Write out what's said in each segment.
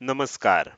नमस्कार.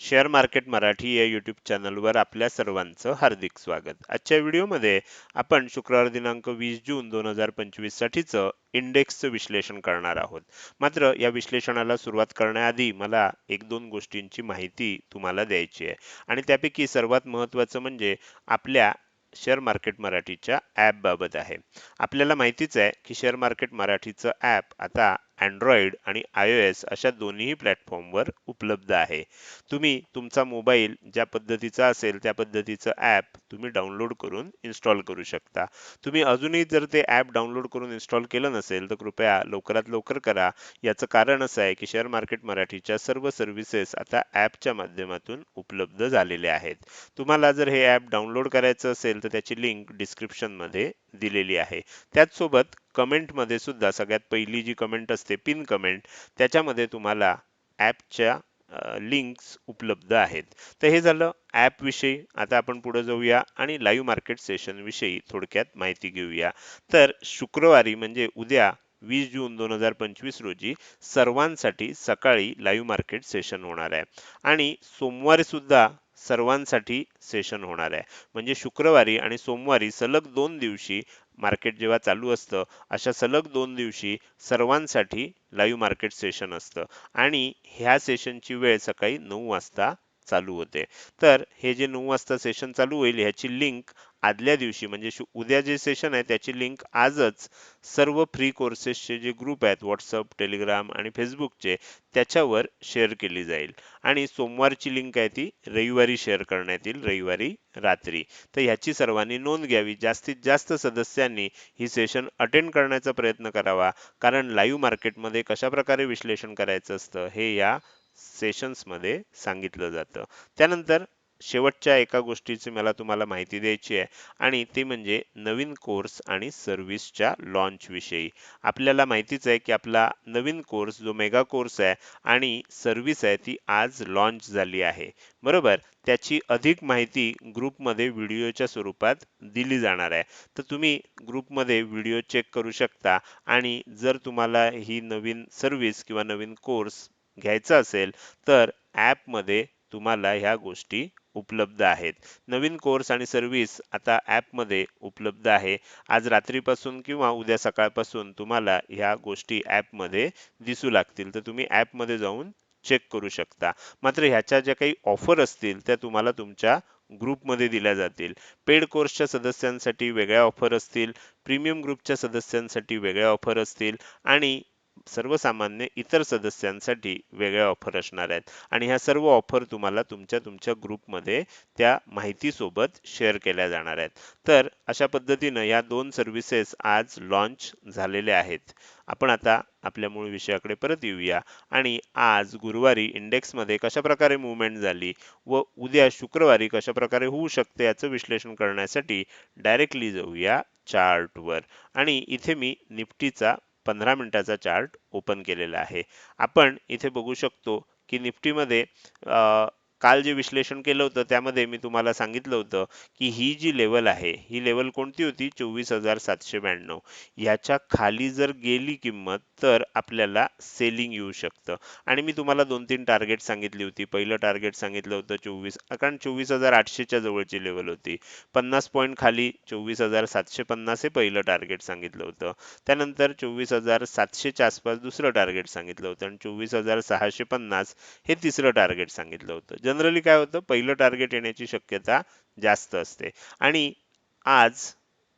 Share market Marathi या YouTube चॅनलवर आपल्या सर्वांचं हार्दिक स्वागत. आजच्या व्हिडिओमध्ये आपण शुक्रवार दिनांक वीस जून दोन हजार पंचवीस साठीचं इंडेक्सचं विश्लेषण करणार आहोत. मात्र या विश्लेषणाला सुरुवात करण्याआधी मला एक दोन गोष्टींची माहिती तुम्हाला द्यायची आहे. आणि त्यापैकी सर्वात महत्त्वाचं म्हणजे आपल्या शेअर मार्केट मराठीच्या ॲपबाबत आहे. आपल्याला माहितीच आहे की शेअर मार्केट मराठीचं ॲप आता अँड्रॉइड आणि आय ओ एस अशा दोन्ही प्लॅटफॉर्मवर उपलब्ध आहे. तुम्ही तुमचा मोबाईल ज्या पद्धतीचा असेल त्या पद्धतीचं ॲप तुम्ही डाउनलोड करून इन्स्टॉल करू शकता. तुम्ही अजूनही जर ते ॲप डाउनलोड करून इन्स्टॉल केलं नसेल तर कृपया लवकरात लवकर करा. याचं कारण असं आहे की शेअर मार्केट मराठीच्या सर्व सर्व्हिसेस आता ॲपच्या माध्यमातून उपलब्ध झालेल्या आहेत. तुम्हाला जर हे ॲप डाउनलोड करायचं असेल तर त्याची लिंक डिस्क्रिप्शनमध्ये दिलेली आहे. त्याचसोबत कमेंटमध्ये सुद्धा सगळ्यात पहिली जी कमेंट असते पिन कमेंट त्याच्यामध्ये तुम्हाला ॲपच्या लिंक्स उपलब्ध आहेत. तर हे झालं ॲपविषयी आता आपण पुढे जाऊया आणि लाईव्ह मार्केट सेशन विषयी थोडक्यात माहिती घेऊया. तर शुक्रवारी म्हणजे उद्या वीस जून दोन हजार पंचवीस रोजी सर्वांसाठी सकाळी लाईव्ह मार्केट सेशन होणार आहे. आणि सोमवारी सुद्धा सर्वांसाठी सेशन होणार आहे. म्हणजे शुक्रवारी आणि सोमवारी सलग दोन दिवशी मार्केट जेव्हा चालू असतं अशा सलग दोन दिवशी सर्वांसाठी लाईव्ह मार्केट सेशन असतं. आणि ह्या सेशनची वेळ सकाळी नऊ वाजता चालू होते. तर हे जे नऊ वाजता सेशन चालू होईल ह्याची लिंक आदल्या दिवशी म्हणजे उद्या जे सेशन आहे त्याची लिंक आजच सर्व फ्री कोर्सेसचे जे ग्रुप आहेत व्हॉट्सअप टेलिग्राम आणि फेसबुकचे त्याच्यावर शेअर केली जाईल. आणि सोमवारची लिंक आहे ती रविवारी शेअर करण्यात येईल रविवारी रात्री. तर ह्याची सर्वांनी नोंद घ्यावी. जास्तीत जास्त सदस्यांनी ही सेशन अटेंड करण्याचा प्रयत्न करावा. कारण लाईव्ह मार्केटमध्ये कशा प्रकारे विश्लेषण करायचं असतं हे या सेशन्समध्ये सांगितलं जातं. त्यानंतर शेवटच्या एका गोष्टीची मला तुम्हाला माहिती द्यायची आहे आणि ती म्हणजे नवीन कोर्स आणि सर्व्हिसच्या लॉन्चविषयी आपल्याला माहितीच आहे की आपला नवीन कोर्स जो मेगा कोर्स आहे आणि सर्व्हिस आहे ती आज लॉन्च झाली आहे. बरोबर? त्याची अधिक माहिती ग्रुपमध्ये व्हिडिओच्या स्वरूपात दिली जाणार आहे. तर तुम्ही ग्रुपमध्ये व्हिडिओ चेक करू शकता आणि जर तुम्हाला ही नवीन सर्व्हिस किंवा नवीन कोर्स घ्यायचं असेल तर ॲपमध्ये तुम्हाला ह्या गोष्टी उपलब्ध आहेत. नवीन कोर्स आणि सर्व्हिस आता ॲपमध्ये उपलब्ध आहे. आज रात्रीपासून किंवा उद्या सकाळपासून तुम्हाला ह्या गोष्टी ॲपमध्ये दिसू लागतील. तर तुम्ही ॲपमध्ये जाऊन चेक करू शकता. मात्र ह्याच्या ज्या काही ऑफर असतील त्या तुम्हाला तुमच्या ग्रुपमध्ये दिल्या जातील. पेड कोर्सच्या सदस्यांसाठी वेगळ्या ऑफर असतील प्रीमियम ग्रुपच्या सदस्यांसाठी वेगळ्या ऑफर असतील आणि सर्वसामान्य इतर सदस्यांसाठी वेगळ्या ऑफर असणार आहेत. आणि ह्या सर्व ऑफर तुम्हाला तुमच्या तुमच्या ग्रुपमध्ये त्या माहितीसोबत शेअर केल्या जाणार आहेत. तर अशा पद्धतीनं या दोन सर्व्हिसेस आज लॉन्च झालेल्या आहेत. आपण आता आपल्या मूळ विषयाकडे परत येऊया. आणि आज गुरुवारी इंडेक्समध्ये कशा प्रकारे मुवमेंट झाली व उद्या शुक्रवारी कशाप्रकारे होऊ शकते याचं विश्लेषण करण्यासाठी डायरेक्टली जाऊया चार्टवर आणि इथे मी निफ्टीचा पंधरा मिनिटाचा चार्ट ओपन केलेला आहे. आपण इथे बघू शकतो की निफ्टीमध्ये काल जे विश्लेषण केलं होतं त्यामध्ये मी तुम्हाला सांगितलं होतं की ही जी लेवल आहे ही लेवल कोणती होती? चोवीस हजार सातशे ब्याण्णव. ह्याच्या खाली जर गेली किंमत तर आपल्याला सेलिंग येऊ शकतं. आणि मी तुम्हाला दोन तीन टार्गेट सांगितली होती. पहिलं टार्गेट सांगितलं होतं चोवीस कारण चोवीस हजार आठशेच्या जवळची लेवल होती. पन्नास पॉईंट खाली चोवीस हजार सातशे पन्नास हे पहिलं टार्गेट सांगितलं होतं. त्यानंतर चोवीस हजार सातशेच्या आसपास दुसरं टार्गेट सांगितलं होतं. आणि चोवीस हजार सहाशे पन्नास हे तिसरं टार्गेट सांगितलं होतं. जनरली काय होतं पहिलं टार्गेट येण्याची शक्यता जास्त असते. आणि आज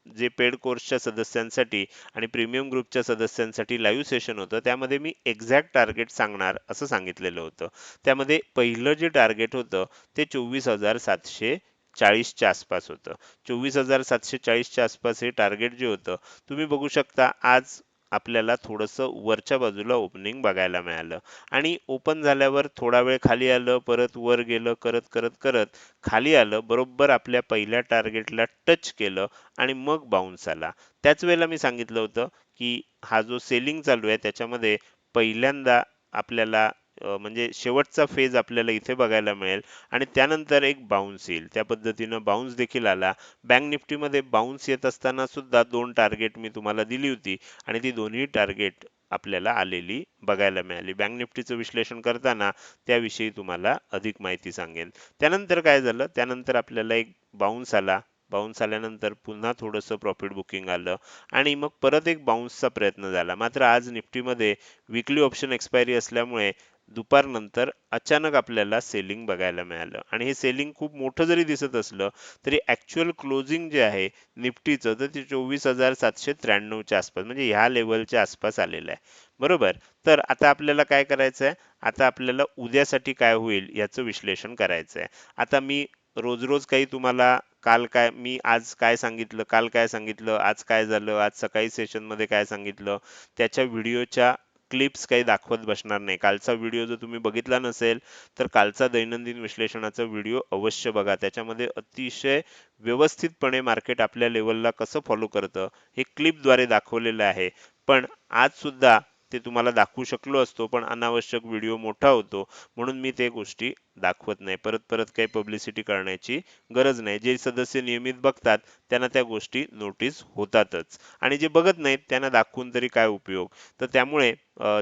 जे पेड कोर्सच्या सदस्यांसाठी आणि प्रीमियम ग्रुपच्या सदस्यांसाठी लाईव्ह सेशन होतं त्यामध्ये मी एक्झॅक्ट टार्गेट सांगणार असं सांगितलेलं होतं. त्यामध्ये पहिलं जे टार्गेट होतं ते चोवीस हजार सातशे चाळीसच्या आसपास होतं. चोवीस हजार सातशे चाळीसच्या आसपास हे टार्गेट जे होतं तुम्ही बघू शकता आज आपल्याला थोडंसं वरच्या बाजूला ओपनिंग बघायला मिळालं. आणि ओपन झाल्यावर थोडा वेळ खाली आलं परत वर गेलं करत करत करत खाली आलं बरोबर आपल्या पहिल्या टार्गेटला टच केलं आणि मग बाउन्स आला. त्याच वेळेला मी सांगितलं होतं की हा जो सेलिंग चालू आहे त्याच्यामध्ये पहिल्यांदा आपल्याला म्हणजे शेवटचा फेज आपल्याला इथे बघायला मिळेल. आणि त्यानंतर एक बाउन्स येईल. त्या पद्धतीनं बाउन्स देखील आला. बँक निफ्टीमध्ये बाउन्स येत असताना सुद्धा दोन टार्गेट मी तुम्हाला दिली होती. आणि ती दोन्ही टार्गेट आपल्याला आलेली बघायला मिळाली. बँक निफ्टीचं विश्लेषण करताना त्याविषयी तुम्हाला अधिक माहिती सांगेन त्यानंतर काय झालं? त्यानंतर आपल्याला एक बाउन्स आला. बाउन्स आल्यानंतर पुन्हा थोडंसं प्रॉफिट बुकिंग आलं. आणि मग परत एक बाउन्सचा प्रयत्न झाला. मात्र आज निफ्टीमध्ये विकली ऑप्शन एक्सपायरी असल्यामुळे दुपारनंतर अचानक आपल्याला सेलिंग बघायला मिळालं. आणि हे सेलिंग खूप मोठं जरी दिसत असलं तरी ऍक्च्युअल क्लोजिंग जे आहे निफ्टीचं तर ते चोवीस हजार सातशे त्र्याण्णवच्या आसपास म्हणजे ह्या लेवलच्या आसपास आलेलं आहे. बरोबर? तर आता आपल्याला काय करायचं आहे? आता आपल्याला उद्यासाठी काय होईल याचं विश्लेषण करायचं आहे. आता मी रोज रोज काही तुम्हाला काल काय मी आज काय सांगितलं काल काय सांगितलं आज काय झालं आज सकाळी सेशनमध्ये काय सांगितलं त्याच्या व्हिडिओच्या क्लिप्स काही दाखवत बसणार नाही. कालचा व्हिडिओ जर तुम्ही बघितला नसेल तर कालचा दैनंदिन विश्लेषणाचा व्हिडिओ अवश्य बघा. त्याच्यामध्ये अतिशय व्यवस्थितपणे मार्केट आपल्या लेवलला कसं फॉलो करतं हे क्लिपद्वारे दाखवलेलं आहे. पण आज सुद्धा ते तुम्हाला दाखवू शकलो असतो पण अनावश्यक व्हिडिओ मोठा होतो म्हणून मी ते गोष्टी दाखवत नाही. परत परत काही पब्लिसिटी करण्याची गरज नाही. जे सदस्य नियमित बघतात त्यांना त्या गोष्टी नोटीस होतातच. आणि जे बघत नाहीत त्यांना दाखवून तरी काय उपयोग? तर त्यामुळे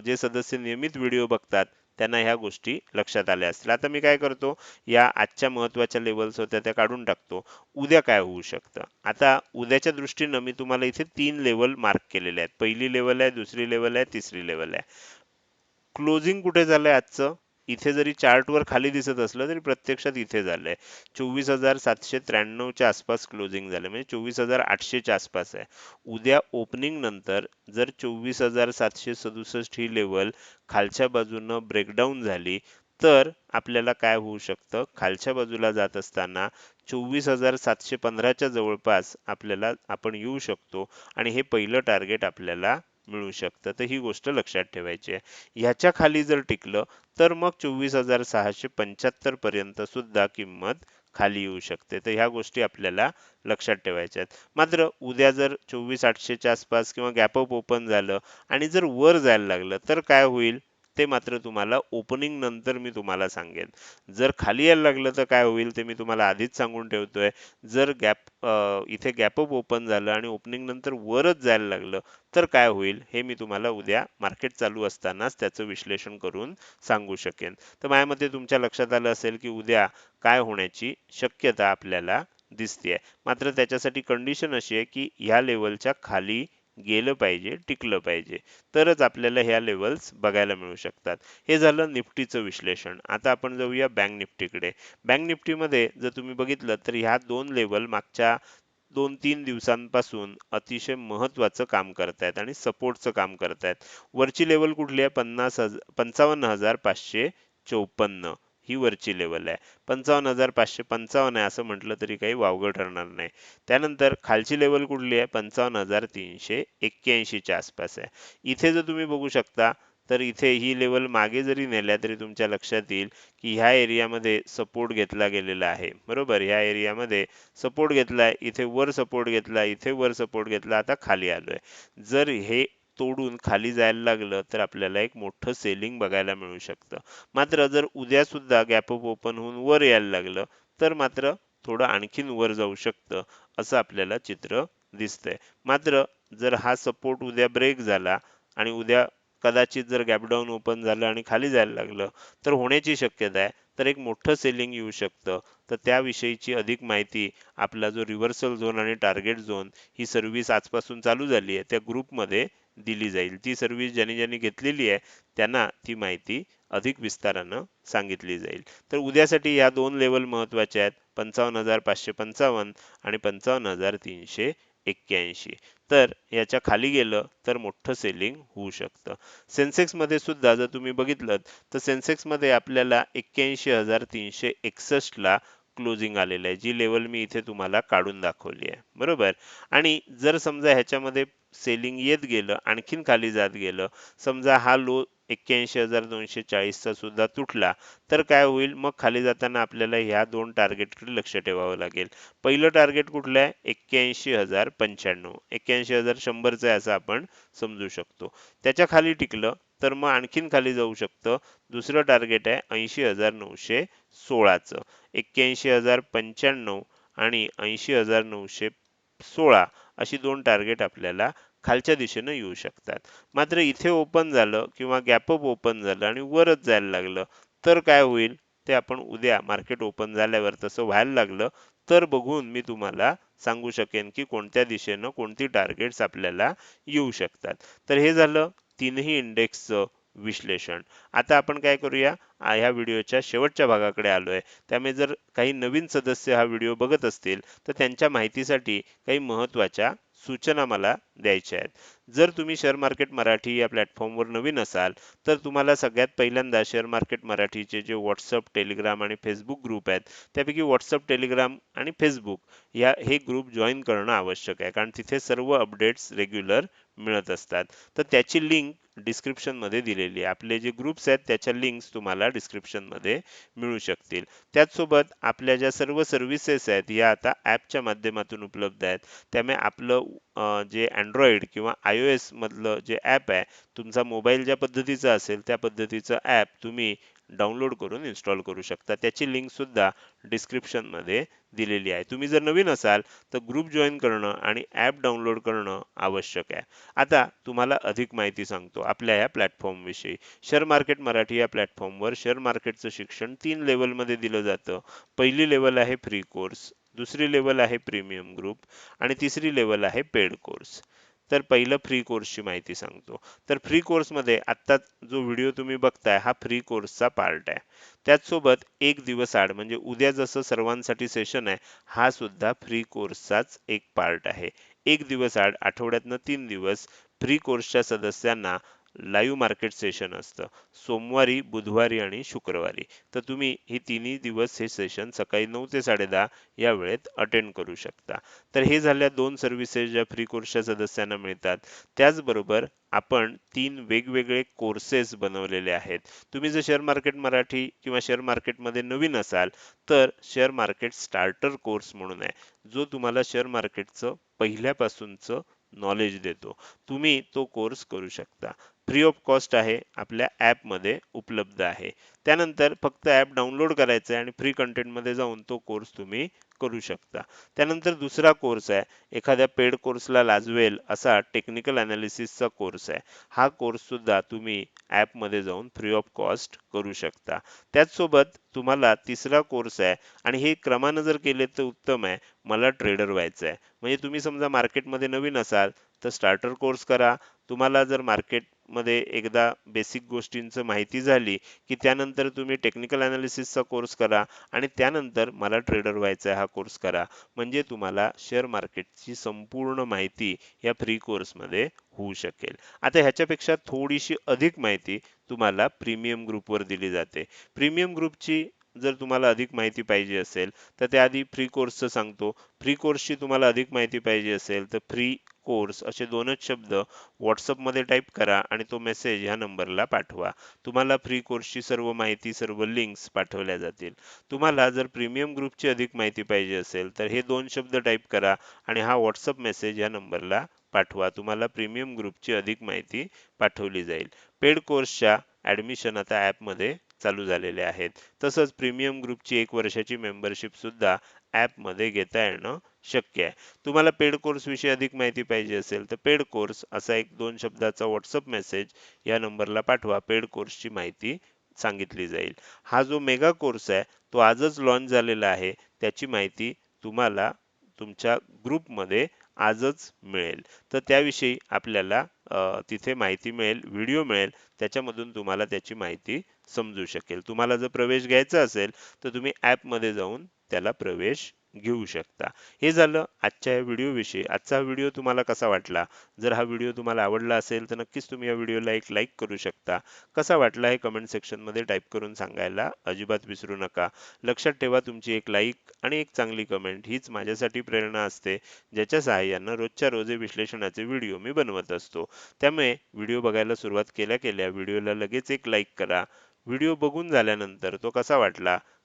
जे सदस्य नियमित व्हिडिओ बघतात त्यांना ह्या गोष्टी लक्षात आल्या असतील. आता मी काय करतो या आजच्या महत्त्वाच्या लेवल्स होत्या त्या काढून टाकतो. उद्या काय होऊ शकतं? आता उद्याच्या दृष्टीनं मी तुम्हाला इथे तीन लेवल मार्क केलेले आहेत. पहिली लेवल आहे दुसरी लेवल आहे तिसरी लेवल आहे. क्लोजिंग कुठे झालंय आजचं? इथे जरी चार्टवर खाली दिसत असलं तरी प्रत्यक्षात इथे झालं आहे चोवीस हजार सातशे त्र्याण्णवच्या आसपास क्लोजिंग झालं म्हणजे चोवीस हजार आठशेच्या आसपास आहे. उद्या ओपनिंग नंतर जर चोवीस हजार सातशे सदुसष्ट ही लेवल खालच्या बाजूनं ब्रेकडाऊन झाली तर आपल्याला काय होऊ शकतं? खालच्या बाजूला जात असताना चोवीस हजार सातशे पंधराच्या जवळपास आपल्याला आपण येऊ शकतो. आणि हे पहिलं टार्गेट आपल्याला मिळू शकतं. तर ही गोष्ट लक्षात ठेवायची आहे. ह्याच्या खाली जर टिकलं तर मग चोवीस हजार सहाशे पंच्याहत्तर पर्यंत सुद्धा किंमत खाली येऊ शकते. तर ह्या गोष्टी आपल्याला लक्षात ठेवायच्या आहेत. मात्र उद्या जर चोवीस आठशेच्या आसपास किंवा गॅपअप ओपन झालं आणि जर वर जायला लागलं तर काय होईल? ते मात्र तुम्हाला ओपनिंग नंतर मी तुम्हाला सांगेन. जर खाली यायला लागलं तर काय होईल ते मी तुम्हाला आधीच सांगून ठेवतोय. जर गॅप इथे गॅपअप ओपन झालं आणि ओपनिंग नंतर वरच जायला लागलं तर काय होईल हे मी तुम्हाला उद्या मार्केट चालू असतानाच त्याचं विश्लेषण करून सांगू शकेन. तर माझ्या मते तुमच्या लक्षात आलं असेल की उद्या काय होण्याची शक्यता आपल्याला दिसते मात्र त्याच्यासाठी कंडिशन अशी आहे की ह्या लेवलच्या खाली गेलं पाहिजे टिकलं पाहिजे. तरच आपल्याला ह्या लेवल्स बघायला मिळू शकतात. हे झालं निफ्टीचं विश्लेषण. आता आपण जाऊया बँक निफ्टीकडे. बँक निफ्टीमध्ये जर तुम्ही बघितलं तर ह्या दोन लेवल मागच्या दोन तीन दिवसांपासून अतिशय महत्वाचं काम करतायत आणि सपोर्टचं काम करतायत. वरची लेवल कुठली आहे? पन्नास हजार पंचावन्न हजार पाचशे चौपन्न. ही वरची लेवल आहे. पंचावन्न हजार पाचशे पंचावन्न आहे असं म्हटलं तरी काही वावगं ठरणार नाही. त्यानंतर खालची लेवल कुठली आहे? पंचावन्न हजार तीनशे एक्क्याऐंशीच्या आसपास आहे. इथे जर तुम्ही बघू शकता तर इथे ही लेवल मागे जरी नेल्या तरी तुमच्या लक्षात येईल की ह्या एरियामध्ये सपोर्ट घेतला गेलेला आहे. बरोबर? ह्या एरियामध्ये सपोर्ट घेतलाय इथे वर सपोर्ट घेतला इथे वर सपोर्ट घेतला आता खाली आलोय. जर हे तोडून खाली जायला लागलं तर आपल्याला एक मोठं सेलिंग बघायला मिळू शकतं. मात्र जर उद्या सुद्धा गॅपअप ओपन होऊन वर यायला लागलं तर मात्र थोडं आणखीन वर जाऊ शकतं असं आपल्याला चित्र दिसतंय. मात्र जर हा सपोर्ट उद्या ब्रेक झाला आणि उद्या कदाचित जर गॅपडाऊन ओपन झालं आणि खाली जायला लागलं तर होण्याची शक्यता आहे. तर एक मोठं सेलिंग येऊ शकतं. तर त्याविषयीची अधिक माहिती आपला जो रिव्हर्सल झोन आणि टार्गेट झोन ही सर्व्हिस आजपासून चालू झाली आहे. त्या ग्रुपमध्ये दिली जाईल. ती सर्व्हिस ज्यांनी ज्यांनी घेतलेली आहे त्यांना ती माहिती अधिक विस्तारानं सांगितली जाईल. तर उद्यासाठी या दोन लेवल महत्त्वाच्या आहेत पंचावन्न हजार पाचशे पंचावन्न आणि पंचावन्न हजार तीनशे एक्क्याऐंशी. तर याच्या खाली गेलं तर मोठं सेलिंग होऊ शकतं. सेन्सेक्समध्ये सुद्धा जर तुम्ही बघितलं तर सेन्सेक्समध्ये आपल्याला एक्क्याऐंशी हजार तीनशे एकसष्ट ला क्लोजिंग आलेलं आहे. जी लेवल मी इथे तुम्हाला काढून दाखवली आहे. बरोबर? आणि जर समजा ह्याच्यामध्ये सेलिंग येत गेलं आणखीन खाली जात गेलं समजा हा लो एक्क्याऐंशी हजार दोनशे चाळीसचा सुद्धा तुटला तर काय होईल? मग खाली जाताना आपल्याला ह्या दोन टार्गेटकडे लक्ष ठेवावं लागेल. पहिलं टार्गेट कुठलं आहे? एक्क्याऐंशी हजार पंच्याण्णव. एक्क्याऐंशी हजार शंभरचं आहे असं आपण समजू शकतो. त्याच्याखाली टिकलं तर मग आणखीन खाली जाऊ शकतं. दुसरं टार्गेट आहे ऐंशी हजार नऊशे सोळाचं. एक्क्याऐंशी हजार पंच्याण्णव आणि ऐंशी हजार नऊशे सोळा अशी दोन टार्गेट आपल्याला खालच्या दिशेनं येऊ शकतात. मात्र इथे ओपन झालं किंवा गॅपअप ओपन झालं आणि वरच जायला लागलं तर काय होईल? ते आपण उद्या मार्केट ओपन झाल्यावर तसं व्हायला लागलं तर बघून मी तुम्हाला सांगू शकेन की कोणत्या दिशेनं कोणती टार्गेट्स आपल्याला येऊ शकतात. तर हे झालं तीनही इंडेक्सचं विश्लेषण. आता आपण काय करूया? ह्या व्हिडिओच्या शेवटच्या भागाकडे आलोय. त्यामुळे जर काही नवीन सदस्य हा व्हिडिओ बघत असतील तर त्यांच्या माहितीसाठी काही महत्त्वाच्या सूचना मला द्यायच्या आहेत. जर तुम्ही शेअर मार्केट मराठी या प्लॅटफॉर्मवर नवीन असाल तर तुम्हाला सगळ्यात पहिल्यांदा शेअर मार्केट मराठीचे जे व्हॉट्सअप टेलिग्राम आणि फेसबुक ग्रुप आहेत त्यापैकी व्हॉट्सअप टेलिग्राम आणि फेसबुक या हे ग्रुप जॉईन करणं आवश्यक आहे. कारण तिथे सर्व अपडेट्स रेग्युलर मिळत असतात. तर त्याची लिंक डिस्क्रिप्शनमध्ये दिलेली आहे. आपले जे ग्रुप्स आहेत त्याच्या लिंक्स तुम्हाला डिस्क्रिप्शनमध्ये मिळू शकतील. त्याचसोबत आपल्या ज्या सर्व सर्व्हिसेस आहेत या आता ॲपच्या माध्यमातून उपलब्ध आहेत. त्यामुळे आपलं जे अँड्रॉइड किंवा आय ओ एस मधलं जे ॲप आहे तुमचा मोबाईल ज्या पद्धतीचा असेल त्या पद्धतीचं ॲप तुम्ही डाउनलोड करून इन्स्टॉल करू शकता. त्याची लिंकसुद्धा डिस्क्रिप्शनमध्ये दिलेली आहे. तुम्ही जर नवीन असाल तर ग्रुप जॉईन करणं आणि ॲप डाउनलोड करणं आवश्यक आहे. आता तुम्हाला अधिक माहिती सांगतो आपल्या या प्लॅटफॉर्मविषयी शेअर मार्केट मराठी या प्लॅटफॉर्मवर शेअर मार्केटचं शिक्षण तीन लेवलमध्ये दिलं जातं. पहिली लेवल आहे फ्री कोर्स दुसरी लेवल आहे प्रीमियम ग्रुप आणि तिसरी लेवल आहे पेड कोर्स तर पहिलं फ्री कोर्सची माहिती सांगतो. तर फ्री कोर्समध्ये आत्ता जो व्हिडिओ तुम्ही बघताय हा फ्री कोर्सचा पार्ट आहे. त्याचसोबत एक दिवस आड म्हणजे उद्या जसं सर्वांसाठी सेशन आहे हा सुद्धा फ्री कोर्सचाच एक पार्ट आहे. एक दिवस आड आठवड्यातनं तीन दिवस फ्री कोर्सच्या सदस्यांना लाईव्ह मार्केट सेशन असतं. सोमवारी बुधवारी आणि शुक्रवारी. तर तुम्ही ही तिन्ही दिवस हे सेशन सकाळी नऊ ते साडेदहा या वेळेत अटेंड करू शकता. तर हे झाल्या दोन सर्व्हिसेस ज्या फ्री कोर्सच्या सदस्यांना मिळतात. त्याचबरोबर आपण तीन वेगवेगळे कोर्सेस बनवलेले आहेत. तुम्ही जर शेअर मार्केट मराठी किंवा शेअर मार्केटमध्ये नवीन असाल तर शेअर मार्केट स्टार्टर कोर्स म्हणून आहे. जो तुम्हाला शेअर मार्केटचं पहिल्यापासूनचं नॉलेज देतो. तुम्ही तो कोर्स करू शकता. फ्री ऑफ कॉस्ट आहे आपल्या ॲपमध्ये उपलब्ध आहे. त्यानंतर फक्त ॲप डाउनलोड करायचं आहे आणि फ्री कंटेंटमध्ये जाऊन तो कोर्स तुम्ही करू शकता. त्यानंतर दुसरा कोर्स आहे. एखाद्या पेड कोर्सला लाजवेल असा टेक्निकल अनालिसिसचा कोर्स आहे. हा कोर्स सुद्धा तुम्ही ॲपमध्ये जाऊन फ्री ऑफ कॉस्ट करू शकता. त्याचसोबत तुम्हाला तिसरा कोर्स आहे आणि हे क्रमानं जर केले तर उत्तम आहे. मला ट्रेडर व्हायचं आहे. म्हणजे तुम्ही समजा मार्केटमध्ये नवीन असाल तर स्टार्टर कोर्स करा. तुम्हाला जर मार्केट मध्ये एकदा बेसिक गोष्टींचं माहिती झाली की त्यानंतर तुम्ही टेक्निकल अनालिसिसचा कोर्स करा आणि त्यानंतर मला ट्रेडर व्हायचा हा कोर्स करा. म्हणजे तुम्हाला शेअर मार्केटची संपूर्ण माहिती या फ्री कोर्समध्ये होऊ शकेल. आता ह्याच्यापेक्षा थोडीशी अधिक माहिती तुम्हाला प्रीमियम ग्रुपवर दिली जाते. प्रीमियम ग्रुपची जर तुम्हाला अधिक माहिती पाहिजे असेल तर त्याआधी फ्री कोर्सचं सांगतो. फ्री कोर्सची तुम्हाला अधिक माहिती पाहिजे असेल तर फ्री कोर्स असे दोनच शब्द व्हॉट्सअपमध्ये टाईप करा आणि तो मेसेज ह्या नंबरला पाठवा. तुम्हाला फ्री कोर्सची सर्व माहिती सर्व लिंक्स पाठवल्या जातील. तुम्हाला जर प्रीमियम ग्रुपची अधिक माहिती पाहिजे असेल तर हे दोन शब्द टाईप करा आणि हा व्हॉट्सअप मेसेज ह्या नंबरला पाठवा. तुम्हाला प्रीमियम ग्रुपची अधिक माहिती पाठवली जाईल. पेड कोर्सच्या ऍडमिशन आता ॲपमध्ये चालू झालेले आहेत. तसंच प्रीमियम ग्रुपची एक वर्षाची मेंबरशिप सुद्धा ॲपमध्ये घेता येणं शक्य आहे. तुम्हाला पेड कोर्सविषयी अधिक माहिती पाहिजे असेल तर पेड कोर्स असा एक दोन शब्दाचा व्हॉट्सअप मेसेज या नंबरला पाठवा. पेड कोर्सची माहिती सांगितली जाईल. हा जो मेगा कोर्स आहे तो आजच लॉन्च झालेला आहे. त्याची माहिती तुम्हाला तुमच्या ग्रुपमध्ये आजच मिळेल. तर त्याविषयी आपल्याला तिथे माहिती मिळेल व्हिडिओ मिळेल. त्याच्यामधून तुम्हाला त्याची माहिती समजू शकेल. तुम्हाला जर प्रवेश घ्यायचा असेल तर तुम्ही ॲपमध्ये जाऊन त्याला प्रवेश घेऊ शकता. हे झालं आजच्या या व्हिडिओविषयी आजचा हा व्हिडिओ तुम्हाला कसा वाटला? जर हा व्हिडिओ तुम्हाला आवडला असेल तर नक्कीच तुम्ही या व्हिडिओला एक लाईक करू शकता. कसा वाटला हे कमेंट सेक्शनमध्ये टाईप करून सांगायला अजिबात विसरू नका. लक्षात ठेवा तुमची एक लाईक आणि एक चांगली कमेंट हीच माझ्यासाठी प्रेरणा असते ज्याच्या सहाय्यानं रोजच्या रोजे विश्लेषणाचे व्हिडिओ मी बनवत असतो. त्यामुळे व्हिडिओ बघायला सुरुवात केल्या केल्या व्हिडिओला लगेच एक लाईक करा. व्हिडिओ बघून झाल्यानंतर तो कसा वाटला?